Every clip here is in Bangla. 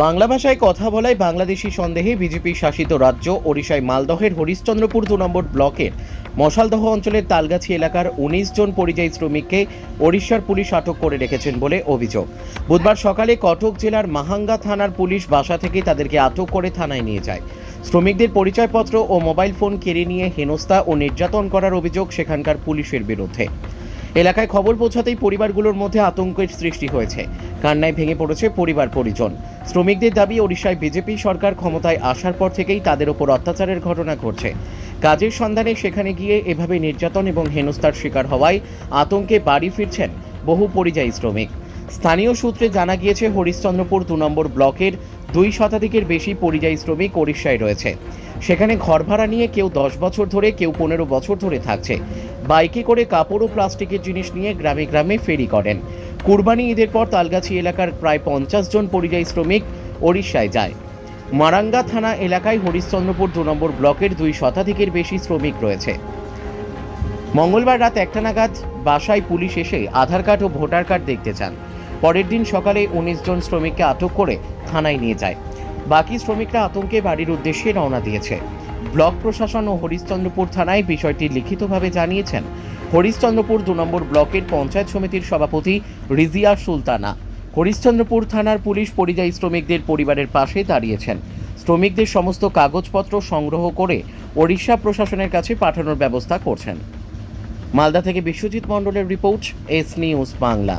বাংলা ভাষায় কথা বলায় বাংলাদেশি সন্দেহে বিজেপি শাসিত রাজ্য ওড়িশায় মালদহের হরিশ্চন্দ্রপুর দু নম্বর ব্লকের মশালদহ অঞ্চলের তালগাছি এলাকার উনিশ জন পরিযায়ী শ্রমিককে ওড়িশার পুলিশ আটক করে রেখেছেন বলে অভিযোগ। বুধবার সকালে কটক জেলার মাহাঙ্গা থানার পুলিশ বাসা থেকে তাদেরকে আটক করে থানায় নিয়ে যায়। শ্রমিকদের পরিচয়পত্র ও মোবাইল ফোন কেড়ে নিয়ে হেনস্থা ও নির্যাতন করার অভিযোগ সেখানকার পুলিশের বিরুদ্ধে। এলাকায় খবর পৌঁছাতেই পরিবারগুলোর মধ্যে আতঙ্কের সৃষ্টি হয়েছে। কান্নায় ভেঙে পড়েছে পরিবার পরিজন। শ্রমিকদের দাবি, ওড়িশায় বিজেপি সরকার ক্ষমতায় আসার পর থেকেই তাদের ওপর অত্যাচারের ঘটনা ঘটছে। কাজের সন্ধানে সেখানে গিয়ে এভাবে নির্যাতন এবং হেনস্থার শিকার হওয়ায় আতঙ্কে বাড়ি ফিরছেন বহু পরিযায়ী শ্রমিক। স্থানীয় সূত্রে জানা গিয়েছে, হরিশ্চন্দ্রপুর দু নম্বর ব্লকের দুই শতাধিকের বেশি পরিযায়ী শ্রমিক ওড়িশায় রয়েছে। সেখানে ঘর ভাড়া নিয়ে কেউ দশ বছর ধরে, কেউ পনেরো বছর ধরে থাকছে। বাইকে করে কাপড় ও প্লাস্টিকের জিনিস নিয়ে গ্রামে গ্রামে ফেরি করেন। কুরবানি ঈদের পর তালগাছি এলাকার প্রায় পঞ্চাশ জন পরিযায়ী শ্রমিক ওড়িশায় যায়। মারাঙ্গা থানা এলাকায় হরিশ্চন্দ্রপুর দু নম্বর ব্লকের দুই শতাধিকের বেশি শ্রমিক রয়েছে। মঙ্গলবার রাত একটা নাগাদ বাসায় পুলিশ এসে আধার কার্ড ও ভোটার কার্ড দেখতে চান। পরের দিন সকালে উনিশ জন শ্রমিককে আটক করে থানায় নিয়ে যায়। বাকি শ্রমিকরা আতঙ্কে বাড়ির উদ্দেশ্যে রওনা দিয়েছে। ব্লক প্রশাসন ও হরিশ্চন্দ্রপুর থানায় বিষয়টি লিখিতভাবে জানিয়েছেন। হরিশ্চন্দ্রপুর দু নম্বর ব্লকের পঞ্চায়েত সমিতির সভাপতি রিজিয়া সুলতানা। হরিশ্চন্দ্রপুর থানার পুলিশ পরিযায়ী শ্রমিকদের পরিবারের পাশে দাঁড়িয়েছেন। শ্রমিকদের সমস্ত কাগজপত্র সংগ্রহ করে ওড়িশা প্রশাসনের কাছে পাঠানোর ব্যবস্থা করছেন। মালদা থেকে বিশ্বজিৎ মণ্ডলের রিপোর্ট, এস নিউজ বাংলা।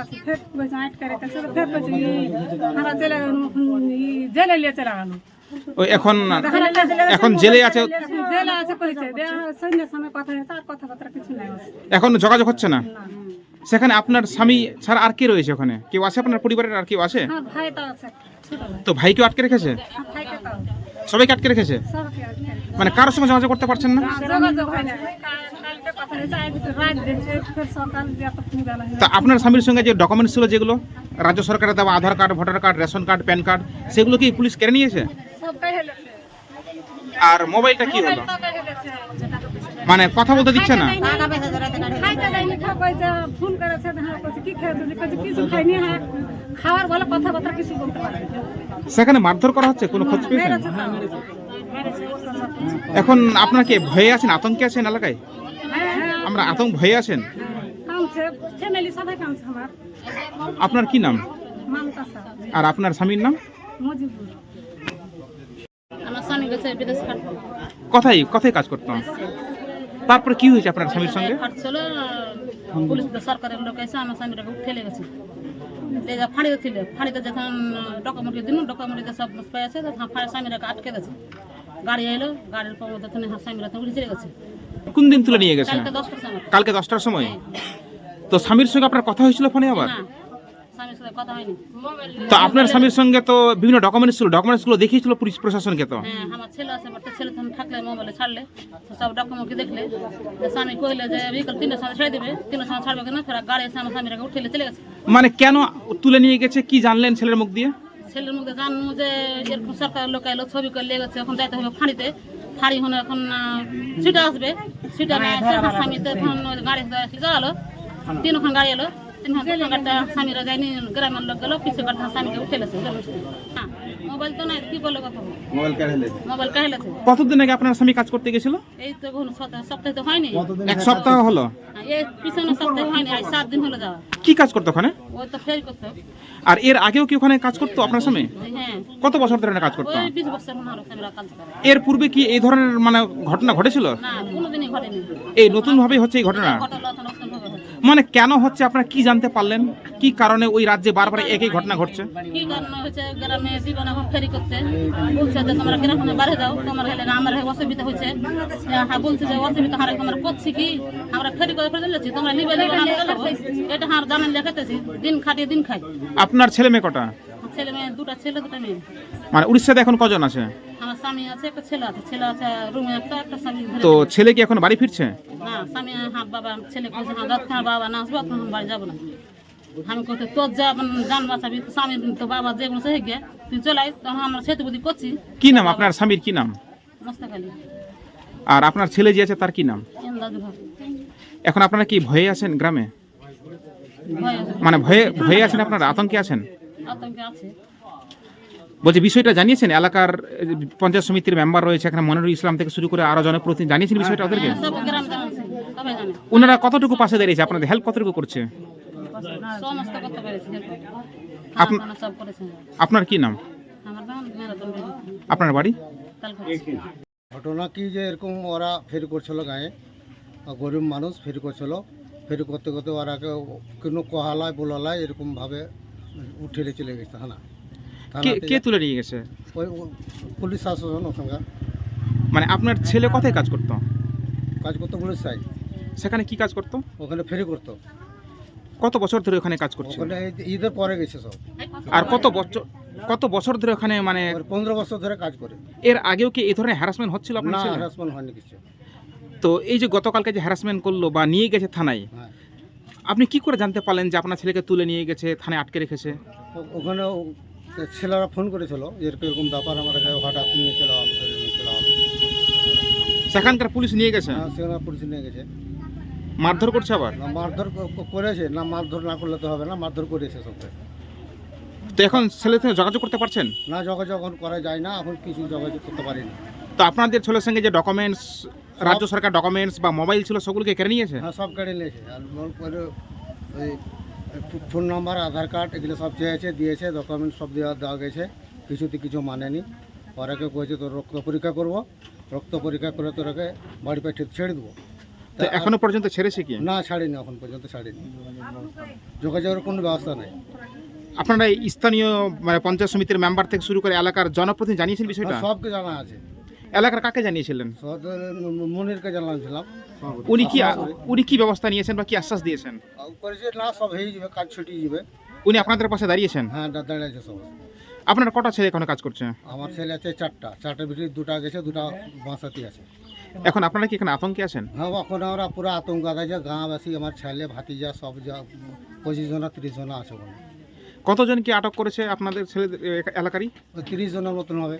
হ্যাঁ, ওই এখন এখন জেলে আছে জেলে আছে কইছে দে সৈন্যের কথা হয়েছে আর কথাবার্তা কিছু নাই এখন যোগাযোগ হচ্ছে না? সেখানে আপনার স্বামী ছাড়া আর কে রয়েছে ওখানে? কেউ আছে আপনার পরিবারের আর কেউ আছে? হ্যাঁ তো ভাই। তো ভাইকেও আটকে রেখেছে? সবাইকে আটকে রেখেছে? মানে কারোর সঙ্গে যোগাযোগ করতে পারছেন না। তো আপনার স্বামীর সঙ্গে যে ডকুমেন্টস ছিল যেগুলো রাজ্য সরকারের দেওয়া Aadhaar card voter card ration card PAN card সেগুলো কি পুলিশ কেড়ে নিয়েছে? আর মোবাইলটা কি হলো? মানে কথা বলতে দিচ্ছে না। সেখানে মারধর করা হচ্ছে? কোনো খোঁজ পেয়েছেন? এখন আপনার কি ভয়ে আছেন আতঙ্কে আছেন এলাকায়? আমরা আতঙ্ক ভয়ে আছেন? ফ্যামিলি সবাই কামছে আমার। আপনার কি নাম? আর আপনার স্বামীর নাম? আমার স্বামী গেছে বিদেশ খাট কথাই কথাই কাজ করতাম তারপরে কি হয়েছে আপনার স্বামীর সঙ্গে? পুলিশ সরকারের লোক এসে আমার স্বামীটাকে ঠেলে গেছে। ফাঁড়িতে ছিল ফাঁড়িতে যখন ডকুমেন্টি দিন ডকুমেন্টিতে সব পাই আছে তখন স্বামীটাকে আটকে গেছে গাড়ি এলো গাড়ির পর তখন স্বামীরা তো উড়ে চলে গেছে। কোন দিন তুলে নিয়ে গেছে কালকে দশটার সময়। সময়? তো স্বামীর সঙ্গে আপনার কথা হয়েছিল ফোনে আবার? স্বামীর তো আপনার স্বামীর সঙ্গে তো বিভিন্ন ডকুমেন্টস ছিল ডকুমেন্টসগুলো দেখিয়েছিল পুলিশ প্রশাসনকে তো? হ্যাঁ আমার ছেলে আছে বাট ছেলে তখন থাকলে মোবাইলে ছাড়লে সব ডকুমেন্ট দেখলে। যে স্বামী কইলে যে বিকেল তিনটার সময় ছেড়ে দেবে তিনটার সময় ছাড়বে কেন? ফের গাড়ি এসে আমার স্বামীটাকে উঠেলে চলে গেছে। মানে কেন তুলে নিয়ে গেছে? কি জানলেন ছেলের মুখ দিয়ে? ছেলের মুখে জানব যে এরকম সরকারের লোক এলো ছবি করে লেগেছে এখন যাইতে হবে ফাঁড়িতে। ফাঁড়ি হন এখন সিটা আসবে। সিটা স্বামীতে এখন গাড়ি জ্বালালো তিনখান গাড়ি এলো। স্বামীরা যায়নি গ্রামের লোক গেলো পিছু গাড়িটা স্বামীকে উঠেলেছে হ্যাঁ মোবাইল তো নাই কি বলে কথা? মোবাইল কাহেলেছে কতদিন আগে আপনার স্বামী কাজ করতে গেছিল? এই তো কোনো সপ্তাহে তো হয়নি। এক সপ্তাহ হলো? হ্যাঁ, এই পিছনে সপ্তাহে হয়নি আজ সাত দিন হলো যাওয়া কি কাজ করতো ওখানে? ওই তো ফেরি করতো। আর এর আগেও কি ওখানে কাজ করতো আপনার স্বামী? হ্যাঁ। কত বছর ধরে কাজ করতো? ওই বিশ বছর হলো স্বামীরা কাজ করে। এর পূর্বে কি এই ধরনের মানে ঘটনা ঘটেছিল? না কোনোদিনই ঘটেনি। এই নতুন ভাবে হচ্ছে এই ঘটনা? ঘটলো মানে কেন হচ্ছে আপনারা কি জানতে পারলেন? কি কারণে ওই রাজ্যে বারবার একই ঘটনা ঘটছে? কি কারণে হচ্ছে গ্রামে জীবন এখন ফেরি করতে? বলছে যে তোমরা গ্রামে যাও তোমার হলে আমার অসুবিধা হয়েছে হ্যাঁ বলছে যে অসুবিধা হারে তোমরা করছি কি? আমরা ফেরি করে ফেলে যাচ্ছি তোমরা নিবে এটা হার জানেন লেখাতেছি দিন খাটিয়ে দিন খাই। আপনার ছেলে মেয়ে কটা? ছেলে মেয়ে দুটা ছেলে দুটা মেয়ে। মানে উড়িষ্যাতে এখন কজন আছে? আমার স্বামী আছে একটা ছেলে আছে। ছেলে আছে রুমে একটা একটা স্বামী তো ছেলে কি এখন বাড়ি ফিরছে? না স্বামী হাত বাবা ছেলে কইছে না যতক্ষণ বাবা না আসবে তখন বাড়ি যাব না। আমি কইতে তোর যা জান বাঁচাবি স্বামী তো বাবা যেগুলো সে গে তুই চলাই তখন আমরা সেতু বুদ্ধি করছি। কি নাম? আপনার স্বামীর কি নাম? মস্তাক আলী। আর আপনার ছেলে যে আছে তার কি নাম? এখন আপনারা কি ভয়ে আছেন গ্রামে? মানে ভয়ে ভয়ে আছেন আপনারা? আতঙ্কে আছেন? আতঙ্কে আছে। বলছি বিষয়টা জানিয়েছেন এলাকার পঞ্চায়েত সমিতির মেম্বার রয়েছে এখানে মনিরুল ইসলাম থেকে শুরু করে আরও জনপ্রতিনিধি। জানিয়েছেন বিষয়টা ওদেরকে? জানে। ওনারা কতটুকু পাশে দাঁড়িয়েছে? আপনাদের হেল্প কতটুকু করছে? আপনার কি নাম? আপনার বাড়ি? ঘটনা কি যে এরকম ওরা ফেরি করছিল গায়ে? গরিব মানুষ ফেরি করছিল। ফেরি করতে করতে ওরা কেউ কোনো কহালায় বোলালায় এরকমভাবে উঠে চলে গেছে থানা কে কে তুলে নিয়ে গেছে? ওই পুলিশ শাসন ওখানকার। মানে আপনার ছেলে কোথায় কাজ করতো? কাজ করতে পুলিশ চাই সেখানে কি কাজ করতো? ওখানে ফেরি করতো। কত বছর ধরে ওখানে কাজ করছে? ওখানে ঈদের পরে গেছে সব। আর কত বছর কত বছর ধরে ওখানে মানে পনেরো বছর ধরে কাজ করে। এর আগেও কি এই ধরনের হ্যারাসমেন্ট হচ্ছিল আপনার হ্যারাসমেন্ট হয়নি কিছু। তো এই যে গতকালকে যে হ্যারাসমেন্ট করল বা নিয়ে গেছে থানায় হ্যাঁ। আপনি কি করে জানতে পারলেন যে আপনার ছেলেকে তুলে নিয়ে গেছে থানায় আটকে রেখেছে? ওখানে ছেলেরা ফোন করেছিল এরকম এরকম ব্যাপার আমার কাছে হঠাৎ নিয়ে চলে নিয়ে চলে সেখানকার পুলিশ নিয়ে গেছে? হ্যাঁ সেখানে পুলিশ নিয়ে গেছে। মারধর করছে আবার? না মারধর করেছে না মারধর না করলে তো হবে না মারধর করেছে সবকে। তো এখন ছেলের সঙ্গে যোগাযোগ করতে পারছেন? না যোগাযোগ এখন করা যায় না এখন কিছু যোগাযোগ করতে পারিনি। তো আপনাদের ছেলের সঙ্গে যে ডকুমেন্টস রাজ্য সরকার ডকুমেন্টস বা মোবাইল ছিল সেগুলোকে কেড়ে নিয়েছে? হ্যাঁ সব কেড়ে নিয়েছে। আর পরে ওই ফোন নাম্বার আধার কার্ড এগুলো সব চেয়েছে দিয়েছে ডকুমেন্ট সব দেওয়া দেওয়া গেছে। কিছুতে কিছু মানেনি। ওরাকে কয়েছে তোর রক্ত পরীক্ষা করব। রক্ত পরীক্ষা করে তোরাকে বাড়ি পাঠিয়ে ছেড়ে দেবো। তো এখনও পর্যন্ত ছেড়েছে কি? না ছাড়েনি এখন পর্যন্ত ছাড়িনি। যোগাযোগের কোনো ব্যবস্থা নেই। আপনারা এই স্থানীয় মানে পঞ্চায়েত সমিতির মেম্বার থেকে শুরু করে এলাকার জনপ্রতিনিধি জানিয়েছেন বিষয়টা? সবকে জানা আছে। এলাকার কাকে জানিয়েছিলেন? মনিরকে জানাচ্ছিলাম উনি কি উনি কি ব্যবস্থা নিয়েছেন বা কি আশ্বাস দিয়েছেন? করেছে না সব হয়ে যাবে কাজ ছুটিয়ে যাবে। উনি আপনাদের পাশে দাঁড়িয়েছেন? হ্যাঁ দাঁড়িয়েছে সব। আপনার কটা ছেলে এখনও কাজ করছে? আমার ছেলে আছে চারটা। চারটার ভিতরে দুটা গেছে দুটা বাঁচাতে আছে। এখন আপনারা কি এখানে আতঙ্কে আছেন? হ্যাঁ এখন আমরা পুরো আতঙ্ক আছে গাঁবাসী আমার ছেলে ভাতিজা সব যা পঁচিশ জনা তিরিশ জনা আছে ওখানে। কতজন কি আটক করেছে আপনাদের ছেলে এলাকারই? তিরিশ জনের মতন হবে।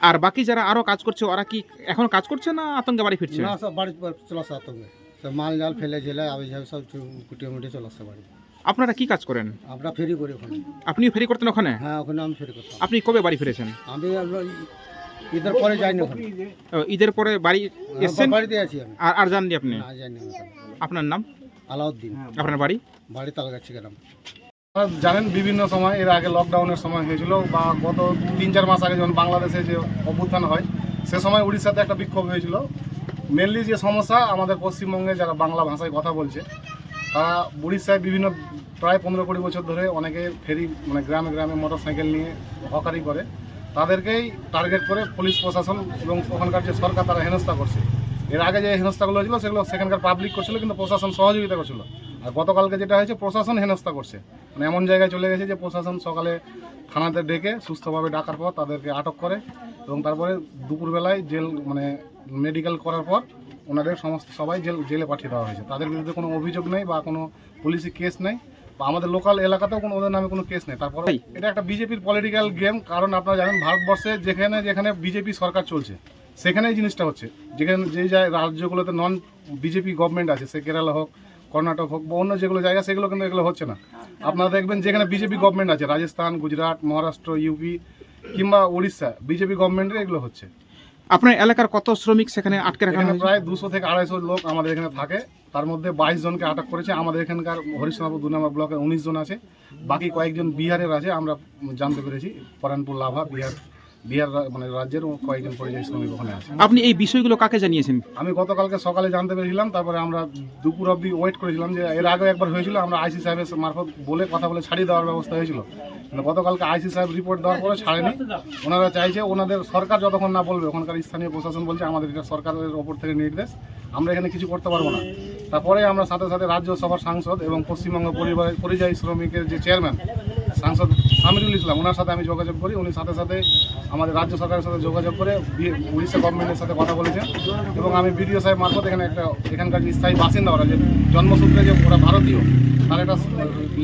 আর বাকি যারা আরও কাজ করছে ওরা কি এখন কাজ করছে না আতঙ্কে বাড়ি ফিরছে? না সব বাড়ি চলে আসে আতঙ্কে। সব মাল জাল ফেলে ঝেলে আবি সব চু- কুটিয়ে মুটিয়ে চলে আসছে বাড়ি। আপনারা কি কাজ করেন? আমরা ফেরি করি ওখানে। আপনিও ফেরি করতেন ওখানে? হ্যাঁ ওখানে আমি ফেরি করতাম। আপনি কবে বাড়ি ফিরেছেন? আমি ঈদের পরে যাইনি ওখানে। ঈদের পরে বাড়ি এসছেন? হ্যাঁ, বাড়িতে আছি আমি। আর আর জাননি আপনি? না ওখানে। আপনার নাম? আলাউদ্দিন। আপনার বাড়ি? বাড়ি তালগাছি গ্রাম। জানেন বিভিন্ন সময়, এর আগে লকডাউনের সময় হয়েছিল বা গত তিন চার মাস আগে যখন বাংলাদেশে যে অভ্যুত্থান হয়, সে সময় উড়িষ্যাতে একটা বিক্ষোভ হয়েছিল। মেনলি যে সমস্যা আমাদের পশ্চিমবঙ্গে যারা বাংলা ভাষায় কথা বলছে, তারা উড়িষ্যায় বিভিন্ন প্রায় পনেরো কুড়ি বছর ধরে অনেকে ফেরি মানে গ্রামে গ্রামে মোটর সাইকেল নিয়ে হকারি করে। তাদেরকেই টার্গেট করে পুলিশ, প্রশাসন এবং ওখানকার যে সরকার, তারা হেনস্থা করছে। এর আগে যে হেনস্থাগুলো হয়েছিল, সেগুলো সেখানকার পাবলিক করছিল, কিন্তু প্রশাসন সহযোগিতা করছিল। আর গতকালকে যেটা হয়েছে প্রশাসন হেনস্থা করছে। মানে এমন জায়গায় চলে গেছে যে প্রশাসন সকালে থানাতে ডেকে সুস্থভাবে ডাকার পর তাদেরকে আটক করে এবং তারপরে দুপুরবেলায় জেল মানে মেডিকেল করার পর ওনাদের সমস্ত সবাই জেল জেলে পাঠিয়ে দেওয়া হয়েছে। তাদের বিরুদ্ধে কোনো অভিযোগ নেই বা কোনো পুলিশি কেস নেই বা আমাদের লোকাল এলাকাতেও কোনো ওদের নামে কোনো কেস নেই। তারপরে এটা একটা বিজেপির পলিটিক্যাল গেম কারণ আপনারা জানেন ভারতবর্ষে যেখানে যেখানে বিজেপি সরকার চলছে সেখানেই জিনিসটা হচ্ছে। যেখানে যে যায় রাজ্যগুলোতে নন বিজেপি গভর্নমেন্ট আছে সে কেরালা হোক কর্ণাটক হোক বা অন্য যেগুলো জায়গা সেগুলো কিন্তু এগুলো হচ্ছে না। আপনারা দেখবেন যেখানে বিজেপি গভর্নমেন্ট আছে রাজস্থান গুজরাট মহারাষ্ট্র ইউপি কিংবা উড়িষ্যা বিজেপি গভর্নমেন্টের এগুলো হচ্ছে। আপনার এলাকার কত শ্রমিক সেখানে আটকে রাখা এখানে প্রায় দুশো থেকে আড়াইশো লোক আমাদের এখানে থাকে। তার মধ্যে বাইশ জনকে আটক করেছে। আমাদের এখানকার হরিশনাপুর দু নম্বর ব্লকে উনিশ জন আছে। বাকি কয়েকজন বিহারের আছে আমরা জানতে পেরেছি। পরানপুর লাভা বিহার। বিহার রা- মানে রাজ্যের কয়েকজন পরিযায়ী শ্রমিক ওখানে আছে। আপনি এই বিষয়গুলো কাকে জানিয়েছেন? আমি গতকালকে সকালে জানতে পেরেছিলাম তারপরে আমরা দুপুর অবধি ওয়েট করেছিলাম যে এর আগে একবার হয়েছিল আমরা আইসি সাহেবের মারফত বলে কথা বলে ছাড়িয়ে দেওয়ার ব্যবস্থা হয়েছিল। কিন্তু গতকালকে আইসি সাহেব রিপোর্ট দেওয়ার পরে ছাড়েনি। ওনারা চাইছে ওনাদের সরকার যতক্ষণ না বলবে ওখানকার স্থানীয় প্রশাসন বলছে আমাদের এটা সরকারের ওপর থেকে নির্দেশ আমরা এখানে কিছু করতে পারব না। তারপরে আমরা সাথে সাথে রাজ্যসভার সাংসদ এবং পশ্চিমবঙ্গ পরিবার পরিযায়ী শ্রমিকের যে চেয়ারম্যান সাংসদ সামিরুল ইসলাম, ওনার সাথে আমি যোগাযোগ করি, উনি সাথে সাথে আমাদের রাজ্য সরকারের সাথে যোগাযোগ করে উড়িষ্যা গভর্নমেন্টের সাথে কথা বলেছেন। এবং আমি বিডিও সাহেব মারফত এখানে একটা এখানকার স্থায়ী বাসিন্দা ওরা, যে জন্মসূত্রে যে ওরা ভারতীয়, তার একটা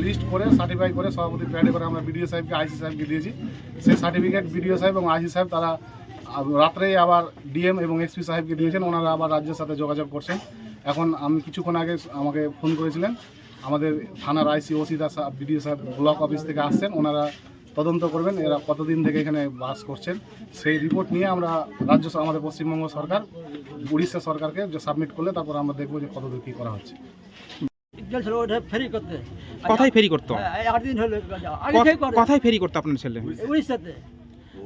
লিস্ট করে সার্টিফাই করে, সভাপতি প্যাডে করে আমরা বিডিও সাহেবকে আইসি সাহেবকে দিয়েছি। সেই সার্টিফিকেট বিডিও সাহেব এবং আইসি সাহেব, তারা রাত্রেই আবার ডিএম এবং এসপি সাহেবকে দিয়েছেন। ওনারা আবার রাজ্যের সাথে যোগাযোগ করছেন। এখন আমি কিছুক্ষণ আগে আমাকে ফোন করেছিলেন। আমাদের থানার আইসি ওসি দা বিডিও সাহেব ব্লক অফিস থেকে আসছেন ওনারা তদন্ত করবেন এরা কতদিন থেকে এখানে বাস করছেন সেই রিপোর্ট নিয়ে আমরা রাজ্য আমাদের পশ্চিমবঙ্গ সরকার উড়িষ্যা সরকারকে সাবমিট করলে তারপর আমরা দেখব যে কতদূর কী করা হচ্ছে। ওটা ফেরি করতে। কথাই ফেরি করতো? এই আট দিন হলো আগে কথাই ফেরি করতো আপনার ছেলে? উড়িষ্যাতে।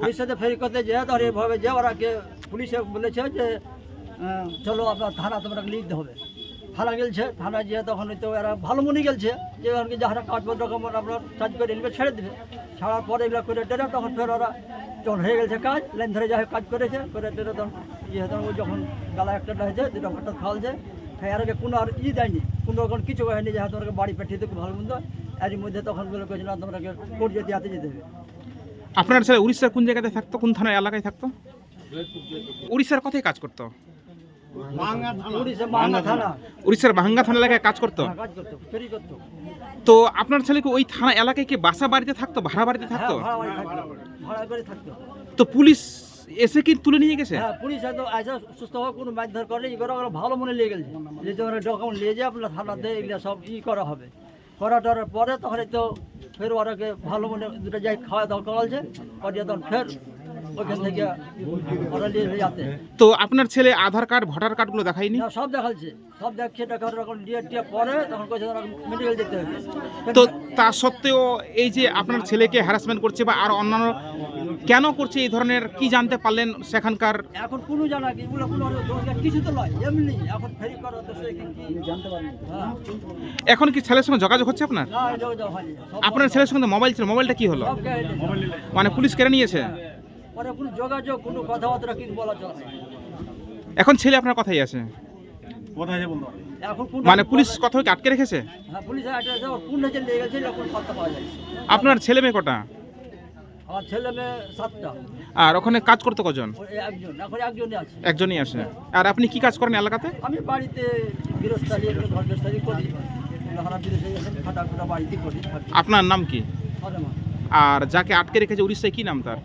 উড়িষ্যাতে ফেরি করতে যে ধর এভাবে যে ওরা কে পুলিশে বলেছে যে চলো আপনার থানা তোমরা লিখতে হবে। থানা গেলছে থানা গিয়ে তখন তো এরা ভালো মনে গেলছে, যে ওখানে যারা কাগজপত্র রকম আপনার চার্জ করে নিবে ছেড়ে দেবে। ছাড়ার পরে এগুলো করে টেনে তখন ফের ওরা যখন হয়ে গেছে কাজ লাইন ধরে যাই কাজ করেছে, করে টেনে তখন। তখন ওই যখন গালা একটা হয়েছে দুটো হঠাৎ খাওয়ালছে হ্যাঁ আর কোনো আর ই দেয়নি, কোনো রকম কিছু হয়নি, যে হ্যাঁ তোমাকে বাড়ি পাঠিয়ে দেবে, ভালো মন্দ। এরই মধ্যে তখন বলে কেছিল তোমাকে কোর্ট যেতে হাতে যেতে হবে। আপনার ছেলে উড়িষ্যার কোন জায়গাতে থাকতো, কোন থানার এলাকায় থাকতো? উড়িষ্যার কথাই কাজ করতো? মাহাঙ্গা থানা। উড়িষ্যার বাহাঙ্গা থানা এলাকায় কাজ করতো? হ্যাঁ, তো আপনার ছেলে কি ওই থানা এলাকায় কি বাসা বাড়িতে থাকতো ভাড়া বাড়িতে হ্যাঁ থাকতো? ভাড়া বাড়ি থাকতো ভাড়া করে থাকতো। তো পুলিশ এসে কি তুলে নিয়ে গেছে? হ্যাঁ পুলিশ হয়তো আইসা সুস্থ হওয়া কোনো মারধর করে এগুলো ওরা ভালো মনে নিয়ে গেছে। যে তোমরা ডকুমেন্ট নিয়ে যাও আপনার থানাতে এগুলো সব ই করা হবে। করা টরার পরে তখন তো ফের ওরাকে ভালো মনে দুটো যাই খাওয়া দাওয়া করালছে করিয়ে তখন ফের ওইখান থেকে ওরা নিয়ে যাতে। তো আপনার ছেলে আধার কার্ড ভোটার কার্ডগুলো দেখায়নি? না, সব দেখালছে সব দেখছে টাকা যখন দিয়ে টিয়ে পরে তখন কইছে মেডিকেল যেতে হবে। তো তা সত্ত্বেও এই যে আপনার ছেলেকে হ্যারাসমেন্ট করছে বা আর অন্যান্য কেন করছে এই ধরনের কি জানতে পারলেন সেখানকার? এখন কোনো জানা কি এগুলো কোনো রোজগার কিছু তো নয় এমনি। এখন ফেরি করো তো সে কি কি জানতে পারি হ্যাঁ। এখন কি ছেলের সঙ্গে যোগাযোগ হচ্ছে আপনার? না এটা হয়নি সব আপনার ছেলের সঙ্গে মোবাইল ছিল মোবাইলটা কি হলো? সব। মানে পুলিশ কেড়ে নিয়েছে? পরে কোনো যোগাযোগ কোনো কথাবার্তা কিছু বলা চলে না। এখন ছেলে আপনার কথাই আছে? এখন কোন মানে পুলিশ কথাকে আটকে রেখেছে? হ্যাঁ পুলিশ গেছে এখন পাত্তা পাওয়া যায় আপনার ছেলে মেয়ে কটা? আমার ছেলে মেয়ে সাতটা। আর ওখানে কাজ করতে কজন? একজন এখন একজনই আছে। একজনই আর আপনি কি কাজ করেন এলাকাতে? আমি বাড়িতে গৃহস্থালি ঘর গৃহস্থালি করি। হারা বিদেশে গেছেন খাটা খাটা বাড়িতে করি। আপনার নাম কি? আরে যাকে আটকে রেখেছে উড়িষ্যায় কি নাম তার?